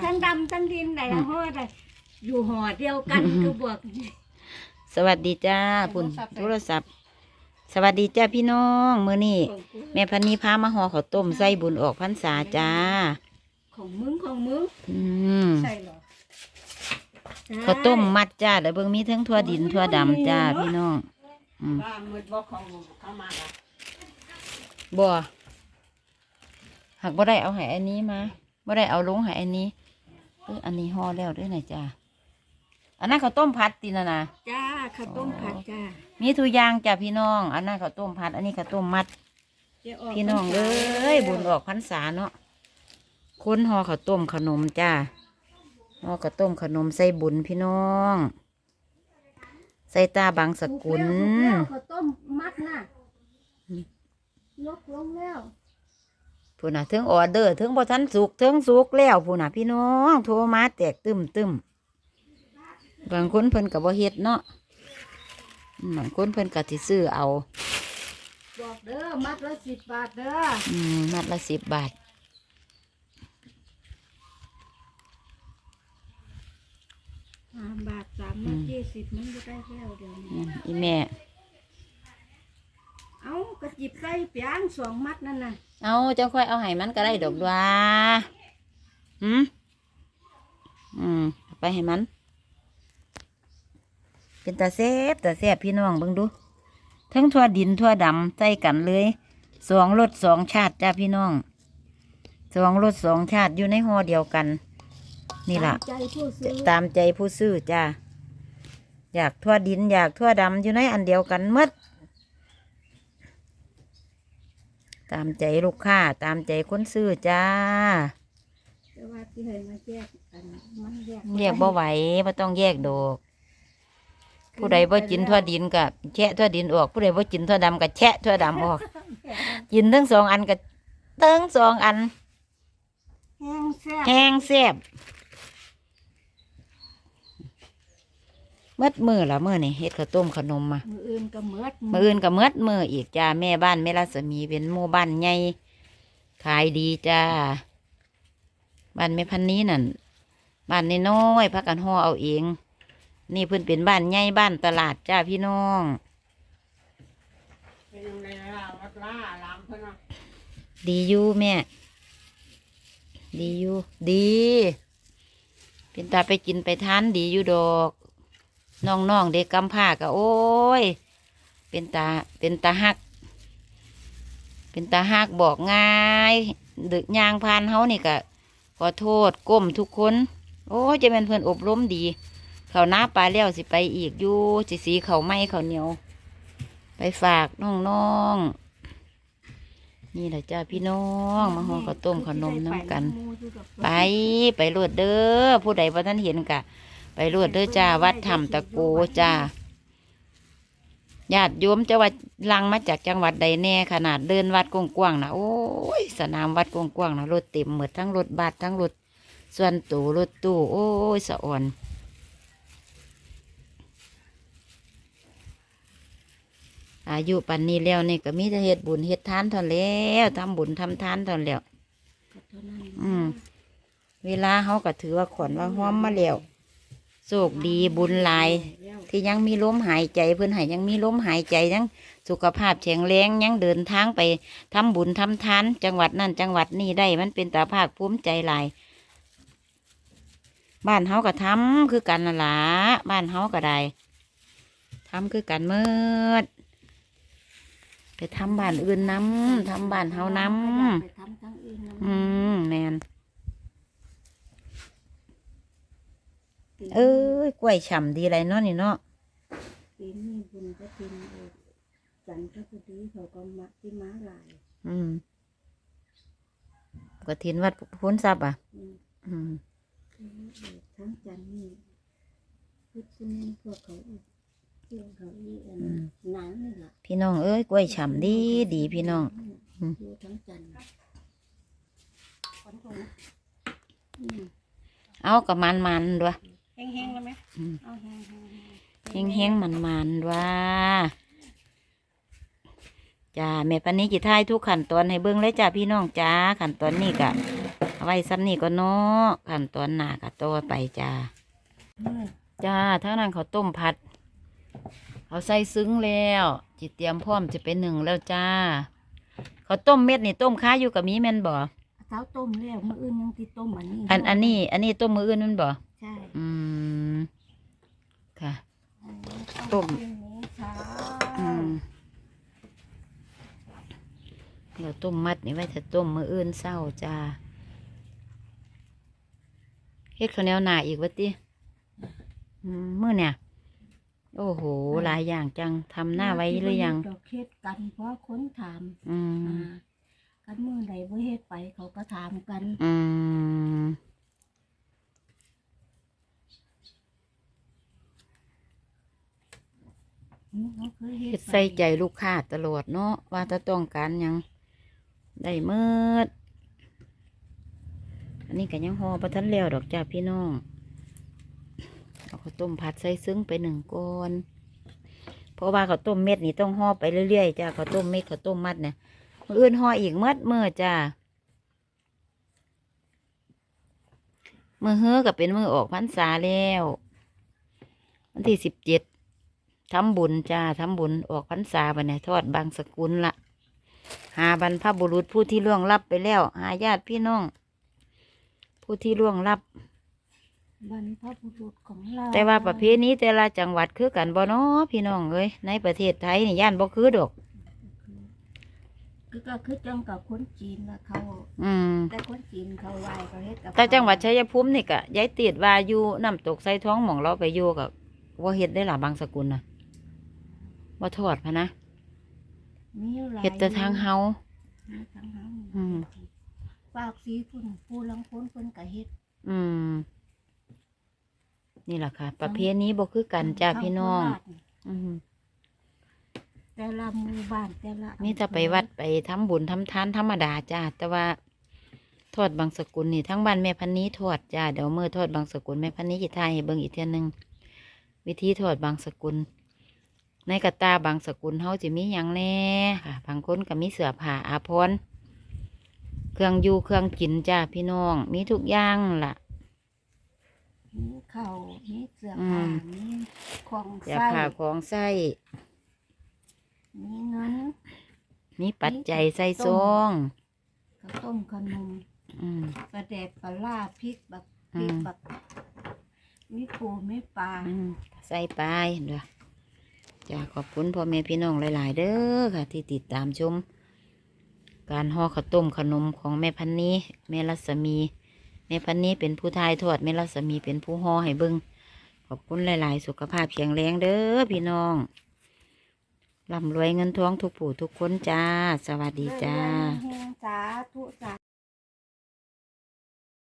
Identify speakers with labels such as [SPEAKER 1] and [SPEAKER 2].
[SPEAKER 1] ทั้งดำทั้งดินไหนละหอดอะอยู่หอเดียวกันก็บวก
[SPEAKER 2] สวัสดีจ้าพุ่นโทรศัพท์ สวัสดีจ้าพี่น้องมื้อนี้แม่พันนีพามาห่อข้าวต้มใส่บุญออกพรรษาจ้า
[SPEAKER 1] ของมึงของมึง
[SPEAKER 2] อืม
[SPEAKER 1] ใช่หรอ
[SPEAKER 2] ข้าวต้มมัดจ้าเดี๋ยวเบิ่งมีทั้งทั่วดินทั่วดำจ้าพี่น้องอืม
[SPEAKER 1] บ้ามืดบอกของเข้ามาละ
[SPEAKER 2] บ่หากบ่ได้เอาให้อันนี้มาบ่ได้เอาลงให้อันนี้ เอออันนี้ห่อแล้วด้วยนะจ้าอันนั้นข้าวต้มพัดตินะนะ
[SPEAKER 1] จ้าข้าวต้มผัดจ้า
[SPEAKER 2] มีทุกอย่างจ้าพี่น้อง อันนั้นข้าวต้มพัด อันนี้ข้าวต้มมัด
[SPEAKER 1] เจ๊ก
[SPEAKER 2] พี่น้องเอ้ยบุญออกพรรษาเนาะคนห่อข้าวต้มขนมจ้าห่อข้าวต้มขนมใส่บุญพี่น้อง ใส่ตาบางสกุล
[SPEAKER 1] ถูแล้วข้าวต้มมัดน่ะยกลงแล้ว
[SPEAKER 2] พูน่ะถึงออเดอร์ถึงพอทันสุกถึงสุกแล้วพูน่ะพี่น้องโทรมาแตกตึมตึมบางคนเพิ่นกับบ่เฮ็ดเนาะอืมบางคนเพิ่นก็สิซื้อเอา
[SPEAKER 1] บอกเด้อมัดละสิบบาทเด้อ
[SPEAKER 2] อืมมัดละสิบบาท
[SPEAKER 1] สามบาทสามมัดยี่สิบมันก็ได้แล้วเดี๋ยวนี้
[SPEAKER 2] อืมอีแม่
[SPEAKER 1] เอากระ จิบใส่เปียงสองมัดนั่นน่ะ
[SPEAKER 2] เอาจังค่อยเอาให้มันก็ได้ดอกดว่าหืมอืมเอาไปให้มัน เป็นตาเซบตาเซบพี่น้องเบิ่งดู ทั้งทั่วดินทั่วดำใส่กันเลยสองรสสองชาติจ้าพี่น้องสองรสสองชาติอยู่ในห่อเดียวกัน นี่ล่ะ
[SPEAKER 1] ตามใจผู้ซื้อ
[SPEAKER 2] ตามใจผู้ซื้อจ้าอยากทั่วดินอยากทั่วดำอยู่ในอันเดียวกันหมด ตามใจลูกค้าตามใจคนซื้อจ้า
[SPEAKER 1] แต่ว่าที่ให้มาแยกกันมันแยก
[SPEAKER 2] แยกบ่ไหวบ่ต้องแยกดอก ผู้ใดบ่กินทั่วดินก็แชะทั่วดินออก ผู้ใดบ่กินทั่วดำก็แชะทั่วดำออก กินทั้งสองอันก็ทั้งสองอัน
[SPEAKER 1] แห้งแซ่บ
[SPEAKER 2] แห้งแซ่บ มดมือละมือนี่เฮ็ดข้าวต้มขนมมา
[SPEAKER 1] มืออื่นก็เมิด
[SPEAKER 2] มืออื่นก็เมดมืออีกจ้าแม่บ้านแม่รัศมีเป็นหมู่บ้านใหญ่ขายดีจ้าบ้านแม่พันนี้นั่นบ้านน้อยๆพักกันห่อเอาเอง นี่เพิ่นเป็นบ้านใหญ่บ้านตลาดจ้าพี่น้อง
[SPEAKER 1] เป็นยังไงล่ะวัดล่าลามเพิ่นน่ะ
[SPEAKER 2] ดีอยู่แม่ดีอยู่ดี เป็นตาไปกินไปทานดีอยู่ดอก น้องๆเด็กกำพร้าก็โอ้ย เป็นตาเป็นตาหัก เป็นตาหักบอกง่ายดึกยางพานเฮานี่ก็ขอโทษก้มทุกคน โอ้จะเป็นเพื่อนอบรมดี เขาหน้าปลาเลี้ยวสิไปอีกอยู่สิสีเขาไหมเขาเหนียว ไปฝากน้องๆนี่แหละจ้าพี่น้อง มาห่อข้าวต้มขนมน้ำกัน ไปไปรวดเด้อผู้ใดว่าท่านเห็นกะ ไปรวดเด้อจ้า วัดธรรมตะโกจ้าญาติโยมจะวัดลังมาจากจังหวัดใดแน่ขนาดเดินวัดกว้างๆนะโอ้ยสนามวัดกว้างๆนะรถเต็มหมดทั้งรถบัสทั้งรถส่วนตู้รถตู้โอ้ยสะอ่อนอายุปันนี้แล้วนี่ก็มีแต่เฮ็ดบุญเฮ็ดทานเท่านแล้วทำบุญทำทานเท่านแล้วอืม เวลาเขาก็ถือว่าขอนว่าห้อมมาแล้ว โชคดีบุญหลาย ที่ยังมีลมหายใจเพื่อนใหายยังมีลมหายใจยังสุขภาพแข็งแรงยังเดินทางไปทำบุญทำทานจังหวัดนั่นจังหวัดนี้ได้มันเป็นตาภาคภูมิใจหลาย บ้านเฮาก็ทำคือกันนั่นล่ะบ้านเฮาก็ได้ทำคือกันเมื่อไปทำบ้านอื่นน้ำทำบ้านเฮาน้
[SPEAKER 1] ไปทำทั้งอื่นำ
[SPEAKER 2] อืมแมน เอ้ยกล้วยฉ่ำดีไรเนาะนี่เนาะ
[SPEAKER 1] ปีนี้บุญก็กินเออจันทร์ก็ดีเขาก็มาที่ม้าลาย
[SPEAKER 2] อืมกฐินวัดพุนทรัพย์อะ
[SPEAKER 1] อืม
[SPEAKER 2] อืม
[SPEAKER 1] ทั้งจันทร์นี่พุทธนี่พวกเขาอีกเรื่องเขาอีกอันหนังนี่แหละ
[SPEAKER 2] พี่น้องเอ้ยกล้วยฉ่ำดีดีพี่น้องอืม
[SPEAKER 1] อยู่ทั้งจันทร์อืม
[SPEAKER 2] เอากับมันมันๆด้วย
[SPEAKER 1] แห้งๆแล้วไหม
[SPEAKER 2] อืม
[SPEAKER 1] เอาแห้ง
[SPEAKER 2] แห้งแห้งมันมันๆด้วยจ้าแม่ปันนี้จิทายทุกขั้นตอนให้เบิ้งเลยจ้าพี่น้องจ้าขั้นตอนนี้กะเฮเอาไว้ซ้ำนี่ก็เนาะขั้นตอนหน้าก็ต่อไปจ้า
[SPEAKER 1] เมื่อ
[SPEAKER 2] จ้าทั้งนั้นเขาวต้มผัดเขาใส่ซึ้งแล้วจิเตรียมพร้อมจะเป็นหนึ่งแล้วจ้าเขาวต้มเม็ดนี่ต้มค้าอยู่กับมีแม่นบ่
[SPEAKER 1] เช้าต้มแล้วมื้ออื่นยังติต้มอันนี้
[SPEAKER 2] อันอันนี้ อันนี้ต้มมืออื่นแมันบ่
[SPEAKER 1] ใช่
[SPEAKER 2] อืมค่ะ
[SPEAKER 1] อันนี้
[SPEAKER 2] ต้ม
[SPEAKER 1] พรุ่งนี้เช้า
[SPEAKER 2] อืมเราต้มมัดนี่ไว้ถ้าต้มมืออื่นเศร้าจ้าเฮ็ดข้าวเหนียวหนาอีกวะติอืมมื้อเนี่ย โอ้โหหลายอย่างจังทำหน้าไว้หรือยัง
[SPEAKER 1] ดอกเฮ็ดกันเพราะคนถาม
[SPEAKER 2] อืม
[SPEAKER 1] อ่า กันมื้อใดบ่เฮ็ดไปเขาก็ถามกัน
[SPEAKER 2] อืม
[SPEAKER 1] อืมเขาเคยเฮ็
[SPEAKER 2] เฮ็
[SPEAKER 1] ด
[SPEAKER 2] ด
[SPEAKER 1] ไป
[SPEAKER 2] ใส่ใจลูกค้าตลอดเนาะว่าจะต้องการหยังได้เมืดอันนี้ก็ยังห่อประทันแล้วดอกจ้าพี่น้องเอาข้าวต้มผัดใส่ซึ้งไปหนึ่งก้อนเพราะว่าข้าวต้มเม็ดนี่ต้องห่อไปเรื่อยๆจ้าข้าวต้มเม็ดข้าวต้มมัดเนี่ย มืออื่นห่ออีกเมืดมือจ้ามือเฮือกับเป็นมือออกพรรษาแล้ววันที่สิบเจ็ดทำบุญจ้าทำบุญออกพรรษาบันเนี่ยทอดบางสกุลละหาบรรพบุรุษผู้ที่ล่วงลับไปแล้ว หาญาติพี่น้อง ผู้ที่ล่วงลับ
[SPEAKER 1] บรรพบุรุษของเรา
[SPEAKER 2] แต่ว่าประเพณีแต่ละจังหวัดคือกันบ่เนาะพี่น้องเอ้ยในประเทศไทยนี่ย่านบ่คือดอก
[SPEAKER 1] คือก็คือจังกับคนจีนละเขา
[SPEAKER 2] อืม
[SPEAKER 1] แต่คนจีนเขาไหว้เขาเฮ็ดกับ
[SPEAKER 2] แต่จังหวัดชัยภูมินี่ก็ยายติดว่าอยู่น้ำตกไซท้องหมองเราไปอยู่กับว่าเฮ็ดได้หล่ะบางสกุลนะว่าทอดพะนะ
[SPEAKER 1] มีหลาย
[SPEAKER 2] เฮ็ดแต่ทางเฮา
[SPEAKER 1] มีทางเฮา
[SPEAKER 2] อืม
[SPEAKER 1] ฝากสีพุ่นผู้ลังคนเพิ่นก็เฮ็ด
[SPEAKER 2] อืม นี่แหละค่ะ ประเพณีบ่คือกันจ้าพี่น้อง
[SPEAKER 1] ทาโคราช
[SPEAKER 2] อืม
[SPEAKER 1] แต่ละหมู่บ้านแต่ละ
[SPEAKER 2] นี่ถ้าไปวัดไปทำบุญทำทานธรรมดาจ้าแต่ว่าทอดบางสกุลนี่ทั้งบ้านแม่พันนี้ทอดจ้าเดี๋ยวเมื่อทอดบางสกุลแม่พันนี้จะทายให้เบิ่งอีกเทียหนึงวิธีทอดบางสกุล ในกระตาบางสกุลเฮาจะมีหยังแน่ค่ะบางคนก็มีเสื้อผ้าอาภรณ์เครื่องอยู่เครื่องกินจ้าพี่น้อง มีทุกอย่างล่ะ
[SPEAKER 1] มีข้าวมีเสื้อ
[SPEAKER 2] อื
[SPEAKER 1] ผ้ามมีของ
[SPEAKER 2] เสื้อ
[SPEAKER 1] ใช้
[SPEAKER 2] ผ้าของใส้
[SPEAKER 1] มีเงิน
[SPEAKER 2] มีปัจจัยใส่ซอง
[SPEAKER 1] ข้าวต้มขนม
[SPEAKER 2] อืม
[SPEAKER 1] ปลาแดกปลาล่าพริกแบบพ
[SPEAKER 2] อื
[SPEAKER 1] ริก
[SPEAKER 2] ม
[SPEAKER 1] แบบมีปูมีปลา
[SPEAKER 2] อืมใส่ไปเด้อจ้าขอบคุณพ่อแม่พี่น้องหลาย ๆ เด้อค่ะ ที่ติดตามชม การห่อข้าวต้มขนมของแม่พันนี้ แม่รัศมี แม่พันนี้เป็นผู้ทายทอดแม่รัศมีเป็นผู้ห่อให้เบิงขอบคุณหลาย ๆ สุขภาพแข็งแรงเด้อพี่น้อง ร่ำรวยเงินทองทุกผู้ทุกคนจ้า สวัสดีจ้า
[SPEAKER 1] เฮงๆสาธุสา